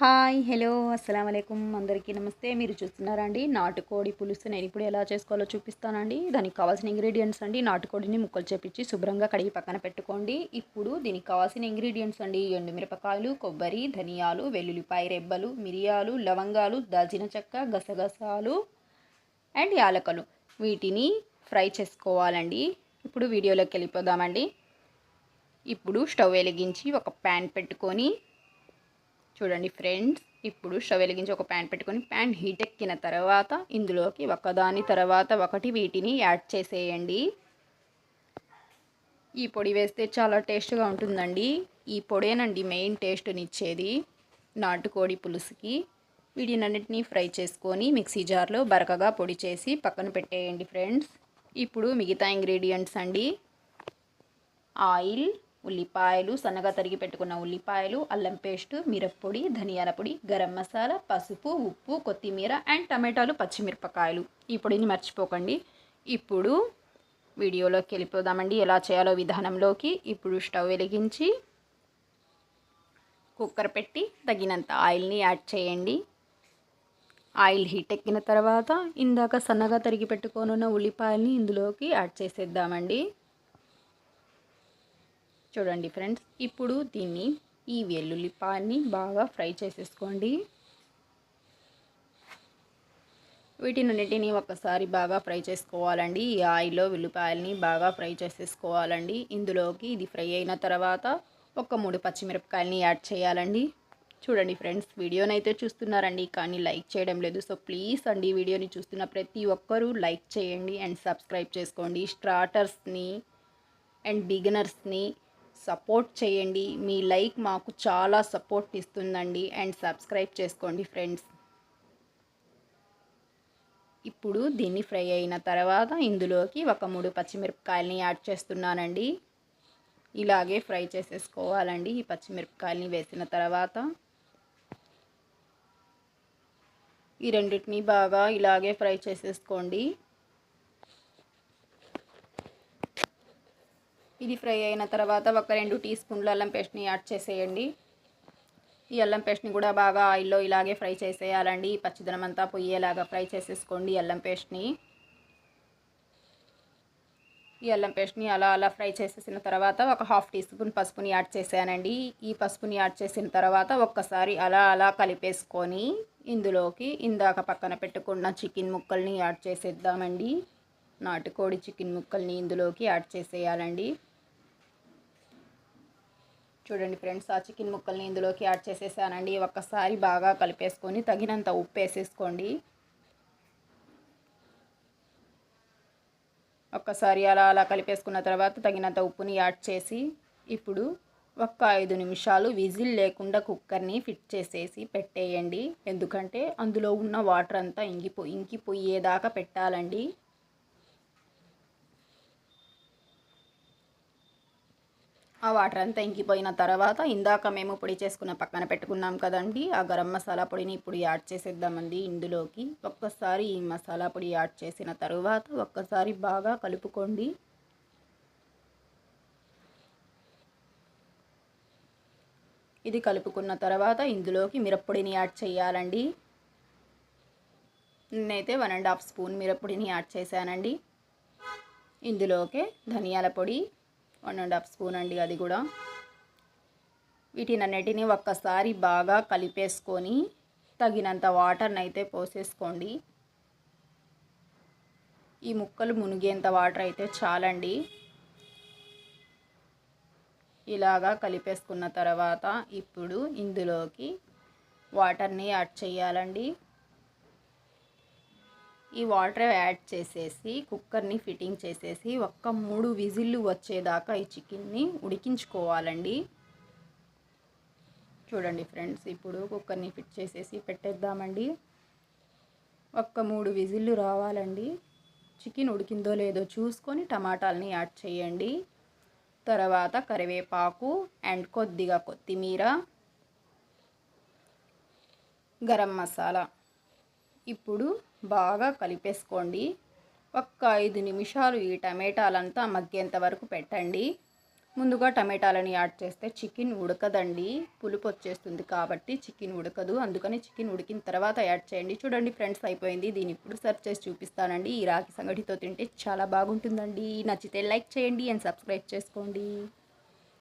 Hi hello అస్సలం అయికం అందరికీ నమస్తే. మీరు చూస్తున్నారా అండి? నాటుకోడి పులుసు. నేను ఇప్పుడు ఎలా చేసుకోవాలో చూపిస్తానండి. దానికి కావాల్సిన ఇంగ్రీడియంట్స్ అండి. నాటుకోడిని ముక్కలు చేపించి శుభ్రంగా కడిగి పక్కన పెట్టుకోండి. ఇప్పుడు దీనికి కావాల్సిన ఇంగ్రీడియంట్స్ అండి. ఎండుమిరపకాయలు కొబ్బరి ధనియాలు వెల్లుల్లిపాయ రెబ్బలు మిరియాలు లవంగాలు దాల్చిన చెక్క గసగసాలు అండ్ యాలకలు. వీటిని ఫ్రై చేసుకోవాలండి. ఇప్పుడు వీడియోలోకి వెళ్ళిపోదామండి. ఇప్పుడు స్టవ్ వెలిగించి ఒక ప్యాన్ పెట్టుకొని చూడండి ఫ్రెండ్స్ ఇప్పుడు స్టవ్ వెలిగించి ఒక ప్యాన్ పెట్టుకొని ప్యాన్ హీట్ ఎక్కిన తర్వాత ఇందులోకి ఒకదాని తర్వాత ఒకటి వీటిని యాడ్ చేసేయండి. ఈ పొడి వేస్తే చాలా టేస్ట్గా ఉంటుందండి. ఈ పొడేనండి మెయిన్ టేస్ట్ని ఇచ్చేది నాటుకోడి పులుసుకి వీటినన్నిటినీ ఫ్రై చేసుకొని మిక్సీ జార్లో బరకగా పొడి చేసి పక్కన పెట్టేయండి ఫ్రెండ్స్. ఇప్పుడు మిగతా ఇంగ్రీడియంట్స్ అండి. ఆయిల్ ఉల్లిపాయలు సన్నగా తరిగి పెట్టుకున్న ఉల్లిపాయలు అల్లం పేస్ట్ మిరప్పొడి ధనియాల పొడి గరం మసాలా పసుపు ఉప్పు కొత్తిమీర అండ్ టమాటాలు పచ్చిమిరపకాయలు. ఈ పొడిని మర్చిపోకండి. ఇప్పుడు వీడియోలోకి వెళ్ళిపోదామండి. ఎలా చేయాలో విధానంలోకి. ఇప్పుడు స్టవ్ వెలిగించి కుక్కర్ పెట్టి తగినంత ఆయిల్ని యాడ్ చేయండి. ఆయిల్ హీట్ ఎక్కిన తర్వాత ఇందాక సన్నగా తరిగి పెట్టుకోనున్న ఉల్లిపాయల్ని ఇందులోకి యాడ్ చేసేద్దామండి. చూడండి ఫ్రెండ్స్ ఇప్పుడు దీన్ని ఈ వెల్లుల్లిపాయని బాగా ఫ్రై చేసేసుకోండి. వీటినన్నిటిని ఒకసారి బాగా ఫ్రై చేసుకోవాలండి. ఈ ఆయిల్లో ఉల్లిపాయలని బాగా ఫ్రై చేసేసుకోవాలండి. ఇందులోకి ఇది ఫ్రై అయిన తర్వాత ఒక మూడు పచ్చిమిరపకాయలని యాడ్ చేయాలండి. చూడండి ఫ్రెండ్స్ వీడియోని అయితే చూస్తున్నారండి కానీ లైక్ చేయడం లేదు. సో ప్లీజ్ అండి వీడియోని చూస్తున్న ప్రతి ఒక్కరూ లైక్ చేయండి అండ్ సబ్స్క్రైబ్ చేసుకోండి. స్టార్టర్స్ని అండ్ బిగినర్స్ని సపోర్ట్ చేయండి. మీ లైక్ మాకు చాలా సపోర్ట్ ఇస్తుందండి. అండ్ సబ్స్క్రైబ్ చేసుకోండి ఫ్రెండ్స్. ఇప్పుడు దీన్ని ఫ్రై అయిన తర్వాత ఇందులోకి ఒక మూడు పచ్చిమిరపకాయలని యాడ్ చేస్తున్నానండి. ఇలాగే ఫ్రై చేసేసుకోవాలండి. ఈ పచ్చిమిరపకాయలని వేసిన తర్వాత ఈ రెండింటిని బాగా ఇలాగే ఫ్రై చేసేసుకోండి. ఇది ఫ్రై అయిన తర్వాత ఒక రెండు టీ స్పూన్లు అల్లం పేస్ట్ని యాడ్ చేసేయండి. ఈ అల్లం పేస్ట్ని కూడా బాగా ఆయిల్లో ఇలాగే ఫ్రై చేసేయాలండి. పచ్చిదనం అంతా పొయ్యేలాగా ఫ్రై చేసేసుకోండి అల్లం పేస్ట్ని. ఈ అల్లం పేస్ట్ని అలా అలా ఫ్రై చేసేసిన తర్వాత ఒక హాఫ్ టీ స్పూన్ పసుపుని యాడ్ చేశానండి. ఈ పసుపుని యాడ్ చేసిన తర్వాత ఒక్కసారి అలా అలా కలిపేసుకొని ఇందులోకి ఇందాక పక్కన పెట్టుకున్న చికెన్ ముక్కల్ని యాడ్ చేసేద్దామండి. నాటుకోడి చికెన్ ముక్కల్ని ఇందులోకి యాడ్ చేసేయాలండి. చూడండి ఫ్రెండ్స్ ఆ చికెన్ ముక్కల్ని ఇందులోకి యాడ్ చేసేసానండి. ఒక్కసారి బాగా కలిపేసుకొని తగినంత ఉప్పు వేసేసుకోండి. ఒక్కసారి అలా అలా కలిపేసుకున్న తర్వాత తగినంత ఉప్పుని యాడ్ చేసి ఇప్పుడు ఒక్క ఐదు నిమిషాలు విజిల్ లేకుండా కుక్కర్ని ఫిట్ చేసేసి పెట్టేయండి. ఎందుకంటే అందులో ఉన్న వాటర్ అంతా ఇంకిపో ఇంకిపోయేదాకా పెట్టాలండి. ఆ వాటర్ అంతా ఇంకిపోయిన తర్వాత ఇందాక మేము పొడి చేసుకున్న పక్కన పెట్టుకున్నాం కదండి ఆ గరం మసాలా పొడిని ఇప్పుడు యాడ్ చేసేద్దామండి ఇందులోకి. ఒక్కసారి ఈ మసాలా పొడి యాడ్ చేసిన తర్వాత ఒక్కసారి బాగా కలుపుకోండి. ఇది కలుపుకున్న తర్వాత ఇందులోకి మిరప్పొడిని యాడ్ చేయాలండి. నేనైతే వన్ అండ్ హాఫ్ స్పూన్ మిరప్పొడిని యాడ్ చేశానండి. ఇందులోకే ధనియాల పొడి వన్ అండ్ హాఫ్ స్పూన్ అండి అది కూడా. వీటినన్నిటిని ఒక్కసారి బాగా కలిపేసుకొని తగినంత వాటర్ని అయితే పోసేసుకోండి. ఈ ముక్కలు మునిగేంత వాటర్ అయితే చాలండి. ఇలాగా కలిపేసుకున్న తర్వాత ఇప్పుడు ఇందులోకి వాటర్ని యాడ్ చేయాలండి. ఈ వాటర్ యాడ్ చేసేసి కుక్కర్ని ఫిట్టింగ్ చేసేసి ఒక్క మూడు విజిల్లు వచ్చేదాకా ఈ చికెన్ని ఉడికించుకోవాలండి. చూడండి ఫ్రెండ్స్ ఇప్పుడు కుక్కర్ని ఫిట్ చేసేసి పెట్టేద్దామండి. ఒక్క మూడు విజిల్లు రావాలండి. చికెన్ ఉడికిందో లేదో చూసుకొని టమాటాలని యాడ్ చేయండి. తర్వాత కరివేపాకు అండ్ కొద్దిగా కొత్తిమీర గరం మసాలా. ఇప్పుడు బాగా కలిపేసుకోండి. ఒక్క ఐదు నిమిషాలు ఈ టమాటాలంతా మగ్గేంత వరకు పెట్టండి. ముందుగా టమాటాలని యాడ్ చేస్తే చికెన్ ఉడకదండి. పులుపు వచ్చేస్తుంది కాబట్టి చికెన్ ఉడకదు. అందుకని చికెన్ ఉడికిన తర్వాత యాడ్ చేయండి. చూడండి ఫ్రెండ్స్ అయిపోయింది. దీన్ని ఇప్పుడు సర్చ్ చేసి చూపిస్తానండి. ఈ రాగి సంగటితో తింటే చాలా బాగుంటుందండి. నచ్చితే లైక్ చేయండి అండ్ సబ్స్క్రైబ్ చేసుకోండి.